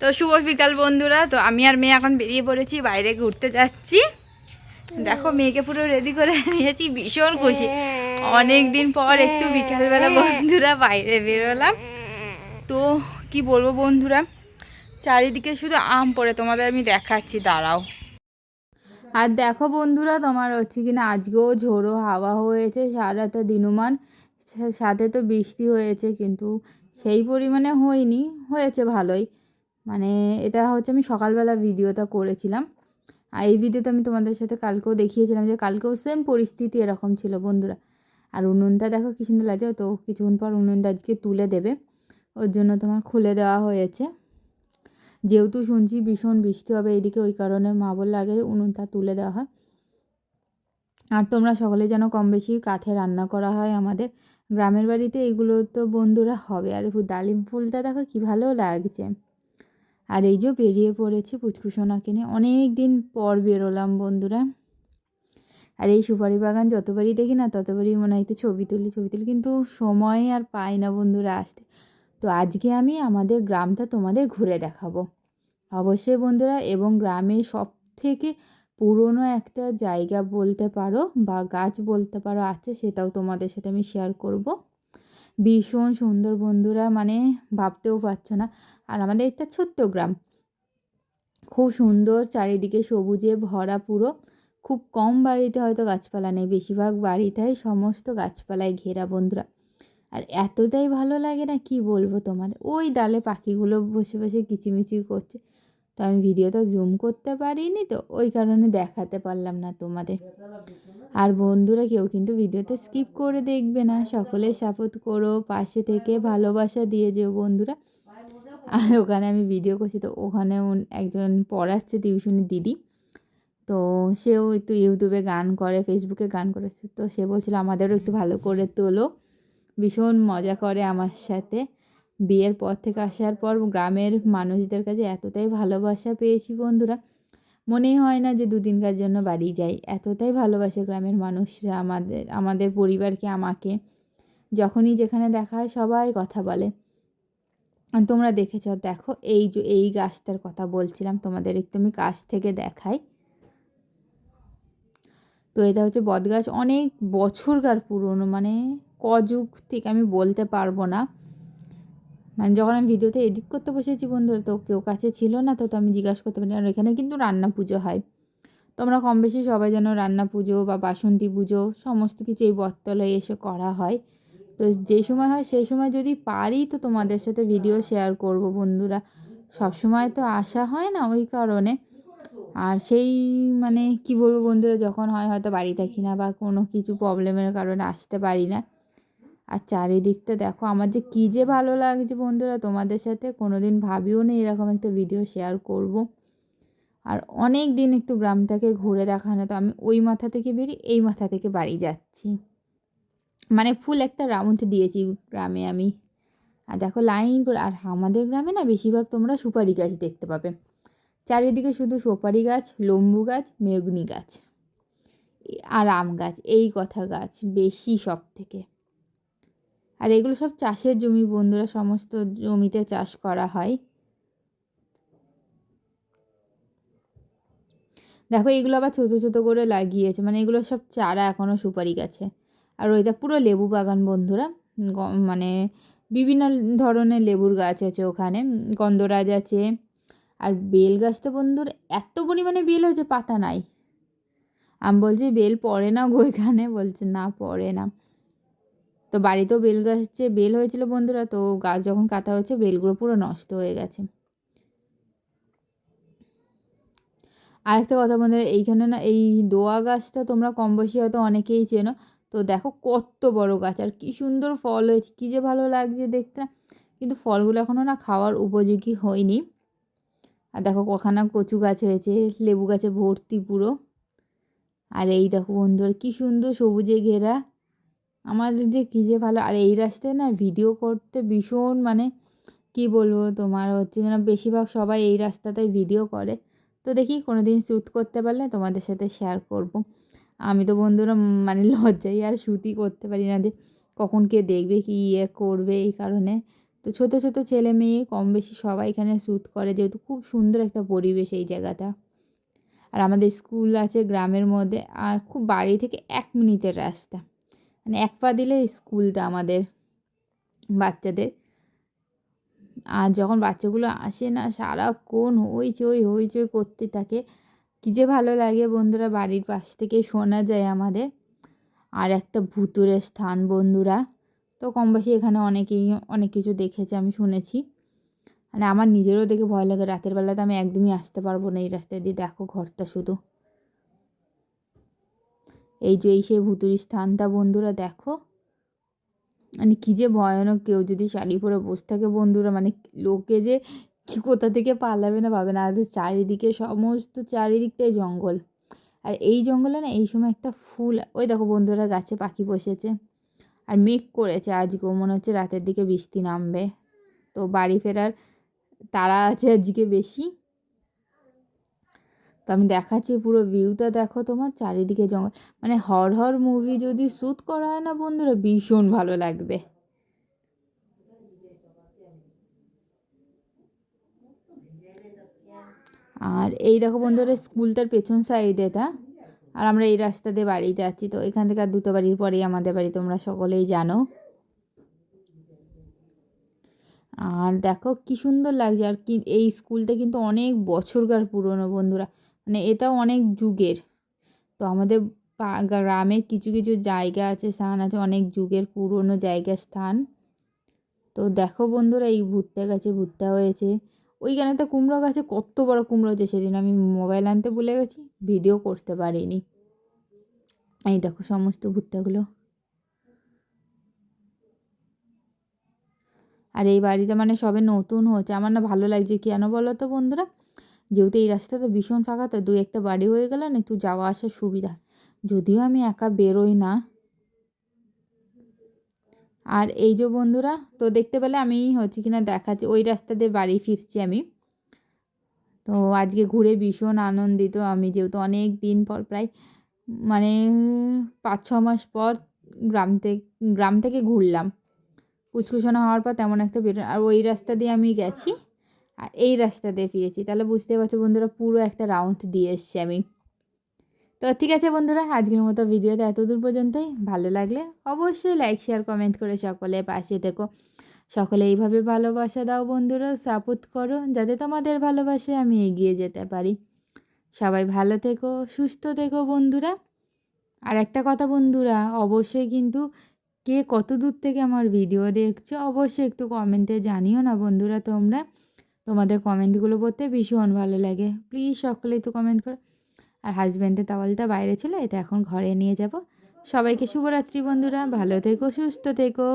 তো শুভ বিকাল বন্ধুরা, তো আমি আর মেয়ে এখন বেরিয়ে পড়েছি, বাইরে ঘুরতে যাচ্ছি। দেখো, মেয়েকে পুরো রেডি করে নিয়েছি, ভীষণ খুশি। অনেক দিন পর একটু বিকালবেলা বন্ধুরা বাইরে বেরোলাম। তো কি বলব বন্ধুরা, চারিদিকে শুধু আম পড়ে, তোমাদের আমি দেখাচ্ছি, দাঁড়াও। আর দেখো বন্ধুরা, তোমার হচ্ছে কিনা আজকেও ঝোড়ো হাওয়া হয়েছে সারাটা দিনমান। সাথে তো বৃষ্টি হয়েছে, কিন্তু সেই পরিমাণে হয়নি, হয়েছে ভালোই। মানে এটা হচ্ছে আমি সকালবেলা ভিডিওটা করেছিলাম। আর এই ভিডিওতে আমি তোমাদের সাথে কালকেও দেখিয়েছিলাম যে কালকেও সেম পরিস্থিতি এরকম ছিল বন্ধুরা। আর উনুনটা দেখো কি সুন্দর লাগছে, তো কিছুক্ষণ পর উনুনটা আজকে তুলে দেবে। ওর জন্য তোমার খুলে দেওয়া হয়েছে। যেহেতু শুনছি ভীষণ বৃষ্টি হবে এদিকে, ওই কারণে মা বললে আগে উনুনটা তুলে দেওয়া হয়। আর তোমরা সকলে যেন কম বেশি কাঠে রান্না করা হয় আমাদের। গ্রামের বাড়িতে এগুলো তো বন্ধুরা হবে। আর ডালিম ফুলটা দেখো কি ভালো লাগছে। আর এই যে বেরিয়ে পড়েছি পুচকুসোনাকে নিয়ে। অনেক দিন পর বেরোলাম বন্ধুরা। আর এই সুপারি বাগান যতবারই দেখি না, ততবারই মনে হয় একটু ছবি তুলি ছবি তুলি, কিন্তু সময় আর পাই না বন্ধুরা আসতে। তো আজকে আমি আমাদের গ্রামটা তোমাদের ঘুরে দেখাবো। অবশ্যই বন্ধুরা, এবং গ্রামে সব থেকে পুরনো একটা জায়গা বলতে পারো বা গাছ বলতে পারো আছে, সেটাও তোমাদের সাথে আমি শেয়ার করব। ভীষণ সুন্দর বন্ধুরা মানে ভাবতেও পারছ না। আর আমাদের একটা ছোট্ট গ্রাম। খুব সুন্দর চারিদিকে সবুজে ভরা পুরো। খুব কম বাড়িতে হয়তো গাছপালা নেই, বেশিরভাগ বাড়িটাই সমস্ত গাছপালায় ঘেরা বন্ধুরা। আর এতটাই ভালো লাগে না, কি বলব তোমাদের? ওই ডালে পাখিগুলো বসে বসে কিচিমিচির করছে। তো আমি ভিডিওটা জুম করতে পারিনি তো, ওই কারণে দেখাতে পারলাম না তোমাদের। আর বন্ধুরা কেউ কিন্তু ভিডিওতে স্কিপ করে দেখবে না। সকলে সাপোর্ট করো, পাশে থেকে ভালোবাসা দিয়ে যেও বন্ধুরা। আর ওখানে আমি ভিডিও করছি, তো ওখানে একজন পড়াচ্ছে টিউশনি দিদি। তো সেও একটু ইউটিউবে গান করে ফেসবুকে গান করেছে। তো সে বলছিল, আমাদেরও একটু ভালো করে তোলো। ভীষণ মজা করে আমার সাথে। বিয়ের পর থেকে আসার পর গ্রামের মানুষদের কাছে এতটাই ভালোবাসা পেয়েছি বন্ধুরা। মনেই হয় না যে দুদিনকার জন্য বাড়ি যাই। এতটাই ভালোবাসে গ্রামের মানুষরা আমাদের আমাদের পরিবারকে, আমাকে। যখনই যেখানে দেখা হয় সবাই কথা বলে। তোমরা দেখেছ, দেখো, এই যে, এই গাছটার কথা বলছিলাম, তোমাদের আমি কাছ থেকে দেখাই। তো এটা হচ্ছে বটগাছ। অনেক বছরকার পুরনো মানে কযুগ থেকে আমি বলতে পারব না। মানে যখন আমি ভিডিওতে এডিট করতে বসেছি বন্ধুরা, তো কেউ কাছে ছিল না, তো তো আমি জিজ্ঞাসা করতে পারি আর এখানে কিন্তু রান্না পুজো হয়। তোমরা কম বেশি সবাই যেন রান্না পুজো বা বাসন্তী পুজো, সমস্ত কিছু এই বটতলায় এসে করা হয়। তো যেই সময় হয় সেই সময় যদি পারি, তো তোমাদের সাথে ভিডিও শেয়ার করব বন্ধুরা। সব সময় তো আসা হয় না ওই কারণে। আর সেই মানে কি বলব বন্ধুরা, যখন হয় হয়তো বাড়ি থাকি না বা কোনো কিছু প্রবলেমের কারণে আসতে পারি না। আর চারিদিকটা দেখো আমার যে কী যে ভালো লাগছে বন্ধুরা, তোমাদের সাথে কোনো দিন ভাবিও না এরকম একটা ভিডিও শেয়ার করব। আর অনেক দিন একটু গ্রামটাকে ঘুরে দেখানো তো আমি ওই মাথা থেকে বেরিয়ে এই মাথা থেকে বাড়ি যাচ্ছি। মানে ফুল একটা রাউন্ড দিয়েছি গ্রামে আমি। আর দেখো লাইন করে, আর আমাদের গ্রামে না বেশিরভাগ তোমরা সুপারি গাছ দেখতে পাবে। চারিদিকে শুধু সুপারি গাছ, লম্বু গাছ মেগুনি গাছ আর আম গাছ, এই কথা গাছ বেশি সব থেকে আর এগুলো সব চাষের জমি বন্ধুরা, সমস্ত জমিতে চাষ করা হয়। দেখো, এগুলো আবার ছোটো ছোটো করে লাগিয়েছে মানে এগুলো সব চারা এখনও সুপারি গাছে। আর ওইটা পুরো লেবু বাগান বন্ধুরা মানে বিভিন্ন ধরনের লেবুর গাছ আছে ওখানে, গন্ধরাজ আছে। আর বেল গাছ তো বন্ধুর এত পরিমাণে বেল হয়েছে, পাতা নাই। আমি বলছি বেল পড়ে না গো এখানে, বলছে না, পড়ে না। তো বাড়িতেও বেল গাছে বেল হয়েছিল বন্ধুরা, তো গাছ যখন কাটা হয়েছে, বেলগুলো পুরো নষ্ট হয়ে গেছে। আরেকটা কথা বন্ধুরা, এইখানে না, এই দোয়া গাছটা তোমরা কম বয়সী হয়তো অনেকেই চেনো, তো দেখো কত বড় গাছ, আর কি সুন্দর ফল হয়েছে, কী যে ভালো লাগছে দেখতে। কিন্তু ফলগুলো এখনও না খাওয়ার উপযোগী হয়নি। আর দেখো কখানা কচু গাছ হয়েছে, লেবু গাছে ভর্তি পুরো। আর এই দেখো বন্ধুরা, কি সুন্দর সবুজে ঘেরা। আমাদের যে কী যে ভালো, আর এই রাস্তায় না ভিডিও করতে ভীষণ মানে কি বলব তোমার হচ্ছে না বেশিরভাগ সবাই এই রাস্তাটায় ভিডিও করে। তো দেখি কোনো দিন শ্যুট করতে পারলে তোমাদের সাথে শেয়ার করব। আমি তো বন্ধুরা মানে লজ্জাই আর শ্যুটই করতে পারি না যে কখন কে দেখবে, কি ইয়ে করবে এই কারণে। তো ছোট ছোট ছেলে মেয়ে কম বেশি সবাই এখানে শ্যুট করে, যেহেতু খুব সুন্দর একটা পরিবেশ এই জায়গাটা। আর আমাদের স্কুল আছে গ্রামের মধ্যে, আর খুব বাড়ি থেকে এক মিনিটের রাস্তা। মানে এক পা দিলে স্কুলটা আমাদের, বাচ্চাদের। আর যখন বাচ্চাগুলো আসে না, সারাক্ষণ হইচই হইচই করতে থাকে। কী যে ভালো লাগে বন্ধুরা, বাড়ির পাশ থেকে শোনা যায় আমাদের। আর একটা ভুতুরের স্থান বন্ধুরা, তো কম বেশি এখানে অনেকেই, অনেক কিছু দেখেছে, আমি শুনেছি। মানে আমার নিজেরও দেখে ভয় লাগে, রাতের বেলাতে আমি একদমই আসতে পারব না এই রাস্তায় দিয়ে। দেখো ঘরটা শুধু। এই যে, এই সেই ভুতুরি স্থানটা বন্ধুরা দেখো। মানে কী যে ভয়ানক কেউ যদি শাড়ি পরে বসে থাকে বন্ধুরা মানে লোকে যে কি কোথা থেকে পালাবে না পাবে না, আর চারিদিকে সমস্ত চারিদিকটাই জঙ্গল। আর এই জঙ্গলে না, এই সময় একটা ফুল, ওই দেখো বন্ধুরা গাছে পাখি বসেছে। আর মেঘ করেছে আজকেও, মনে হচ্ছে রাতের দিকে বৃষ্টি নামবে। তো বাড়ি ফেরার তারা আছে আজকে বেশি। তো আমি দেখাচ্ছি পুরো ভিউটা দেখো তোমার চারিদিকে জঙ্গল। মানে হর হর মুভি যদি শ্যুট করা হয় না বন্ধুরা, ভীষণ ভালো লাগবে। আর এই দেখো বন্ধুরা, স্কুলটার পেছন সাইড এটা আর আমরা এই রাস্তা দিয়ে বাড়ি যাচ্ছি, তো এখান থেকে আর দুটো বাড়ির পরেই আমাদের বাড়ি, তোমরা সকলেই জানো। আর দেখো কি সুন্দর লাগছে, আর কি এই স্কুলটা কিন্তু অনেক বছরকার পুরনো বন্ধুরা। মানে এটাও অনেক যুগের। তো আমাদের গ্রামে কিছু কিছু জায়গা আছে, স্থান আছে, অনেক যুগের, পুরনো জায়গার স্থান। তো দেখো বন্ধুরা, এই ভুট্টা গাছে ভুট্টা হয়েছে। ওইখানে তো কুমড়ো গাছে কত বড় কুমড়ো হয়েছে সেদিন আমি মোবাইল আনতে ভুলে গেছি, ভিডিও করতে পারিনি। এই দেখো সমস্ত ভুট্টাগুলো আর এই বাড়িটা মানে সবে নতুন হচ্ছে, আমার না ভালো লাগছে। কেন বলো তো বন্ধুরা? যেহেতু এই রাস্তাটা ভীষণ ফাঁকা, তো দুই একটা বাড়ি হয়ে গেলে না একটু যাওয়া আসার সুবিধা। যদিও আমি একা বেরোই না। আর এই যে বন্ধুরা, তো দেখতে পেলে আমি হচ্ছে কিনা দেখাচ্ছি, ওই রাস্তা দিয়ে বাড়ি ফিরছি আমি। তো আজকে ঘুরে ভীষণ আনন্দিত আমি, যেহেতু অনেক দিন পর, প্রায় মানে পাঁচ, ছ মাস পর গ্রাম থেকে গ্রাম থেকে ঘুরলাম। কুচকুচনা হওয়ার পর তেমন একটা বেরো আর ওই রাস্তা দিয়ে আমি গেছি। আর এই রাস্তা দিয়ে ফিরেছি। তাহলে বুঝতে পারছ বন্ধুরা, পুরো একটা রাউন্ড দিয়ে এসছি আমি। তো ঠিক আছে বন্ধুরা, আজকের মতো ভিডিওতে এতদূর পর্যন্তই। ভালো লাগলে অবশ্যই লাইক শেয়ার কমেন্ট করে সকলে পাশে থেকো। সকলে এইভাবে ভালোবাসা দাও বন্ধুরা সাপোর্ট করো যাতে তোমাদের ভালোবাসে আমি এগিয়ে যেতে পারি। সবাই ভালো থেকো, সুস্থ থেকো বন্ধুরা। আর একটা কথা বন্ধুরা, অবশ্যই কিন্তু কে কত দূর থেকে আমার ভিডিও দেখছ, অবশ্যই একটু কমেন্টে জানিও না বন্ধুরা তোমরা। তোমাদের কমেন্টগুলো পড়তে ভীষণ ভালো লাগে। প্লিজ সকলেই একটু কমেন্ট করো। আর হাজব্যান্ডের তাওয়ালটা বাইরে ছিল, এটা এখন ঘরে নিয়ে যাব। সবাইকে শুভরাত্রি বন্ধুরা, ভালো থেকো, সুস্থ থেকো।